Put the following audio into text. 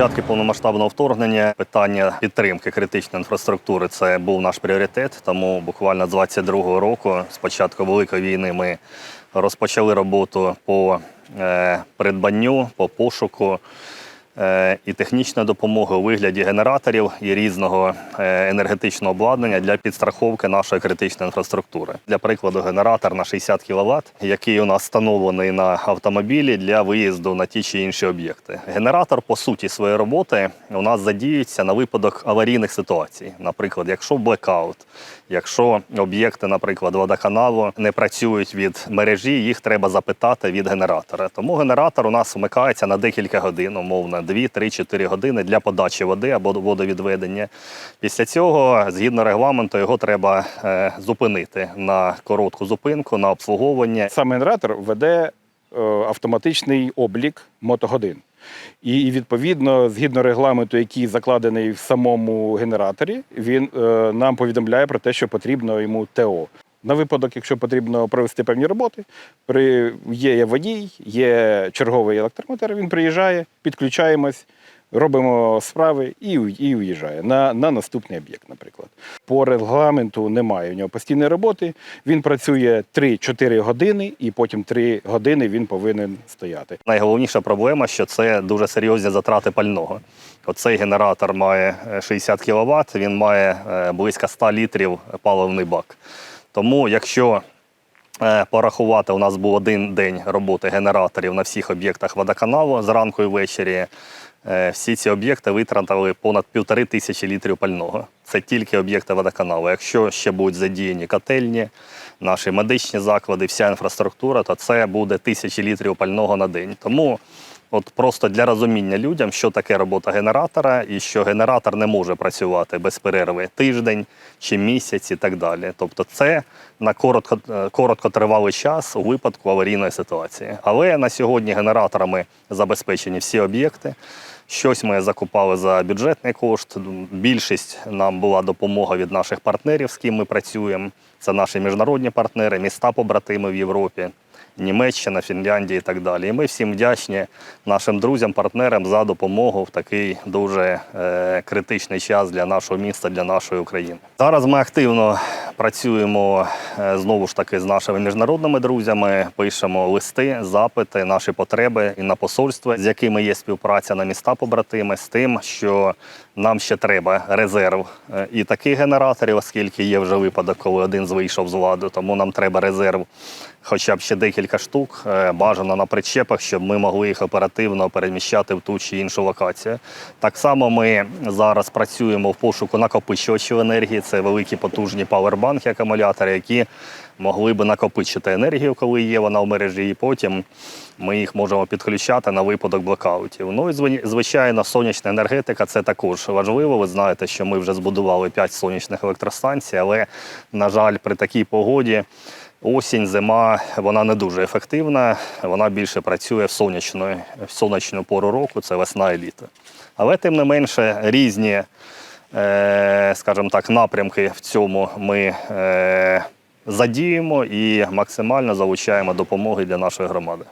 початку повномасштабного вторгнення питання підтримки критичної інфраструктури це був наш пріоритет. Тому буквально з 22-го року, з початку великої війни, ми розпочали роботу по е, придбанню, по пошуку і технічної допомоги у вигляді генераторів і різного е, енергетичного обладнання для підстраховки нашої критичної інфраструктури. Для прикладу, генератор на 60 кВт, який у нас встановлений на автомобілі для виїзду на ті чи інші об'єкти. Генератор, по суті своєї роботи, у нас задіюється на випадок аварійних ситуацій. Наприклад, якщо блекаут, якщо об'єкти, наприклад, водоканалу не працюють від мережі, їх треба запитати від генератора. Тому генератор у нас вмикається на декілька годин, умовно, 2, 3, 4 години для подачі води або водовідведення. Після цього, згідно регламенту, його треба е, зупинити на коротку зупинку, на обслуговування. Сам генератор веде е, автоматичний облік мотогодин. І і, відповідно, згідно регламенту, який закладений в самому генераторі, він е, нам повідомляє про те, що потрібно йому ТО. На випадок, якщо потрібно провести певні роботи, при є водій, є черговий електромотор, він приїжджає, підключаємось, робимо справи і, і уїжджає на, на наступний об'єкт, наприклад. По регламенту немає у нього постійної роботи. Він працює 3-4 години, і потім 3 години він повинен стояти. Найголовніша проблема, що це дуже серйозні затрати пального. Оцей генератор має е, 60 кВт, він має е, близько 100 літрів паливний бак. Тому, якщо е, порахувати, у нас був один день роботи генераторів на всіх об'єктах водоканалу зранку і ввечері. е, Всі ці об'єкти витратили понад півтори тисячі літрів пального. Це тільки об'єкти водоканалу. Якщо ще будуть задіяні котельні, наші медичні заклади, вся інфраструктура, то це буде тисячі літрів пального на день. Тому от просто для розуміння людям, що таке робота генератора, і що генератор не може працювати без перерви тиждень чи місяць і так далі. Тобто, це на коротко, е, короткотривалий час у випадку аварійної ситуації. Але на сьогодні генераторами забезпечені всі об'єкти. Щось ми закупали за бюджетний кошт. Більшість нам була допомога від наших партнерів, з ким ми працюємо. Це наші міжнародні партнери, міста побратими в Європі, Німеччина, Фінляндія і так далі. І ми всім вдячні нашим друзям, партнерам за допомогу в такий дуже е, критичний час для нашого міста, для нашої України. Зараз ми активно працюємо е, знову ж таки з нашими міжнародними друзями, пишемо листи, запити, наші потреби і на посольства, з якими є співпраця на міста побратими, з тим, що нам ще треба резерв е, і таких генераторів, оскільки є вже випадок, коли один з вийшов з ладу, тому нам треба резерв. Хоча б ще декілька штук, е, бажано на причепах, щоб ми могли їх оперативно переміщати в ту чи іншу локацію. Так само ми зараз працюємо в пошуку накопичувачів енергії. Це великі потужні павербанки, акумулятори, які могли би накопичити енергію, коли є вона в мережі, і потім ми їх можемо підключати на випадок блокаутів. Ну і звичайно, сонячна енергетика це також важливо. Ви знаєте, що ми вже збудували 5 сонячних електростанцій, але, на жаль, при такій погоді. Осінь, зима, вона не дуже ефективна, вона більше працює в сонячну, в сонячну пору року, це весна і літо. Але тим не менше різні, е, скажімо так, напрямки в цьому ми е, задіємо і максимально залучаємо допомоги для нашої громади.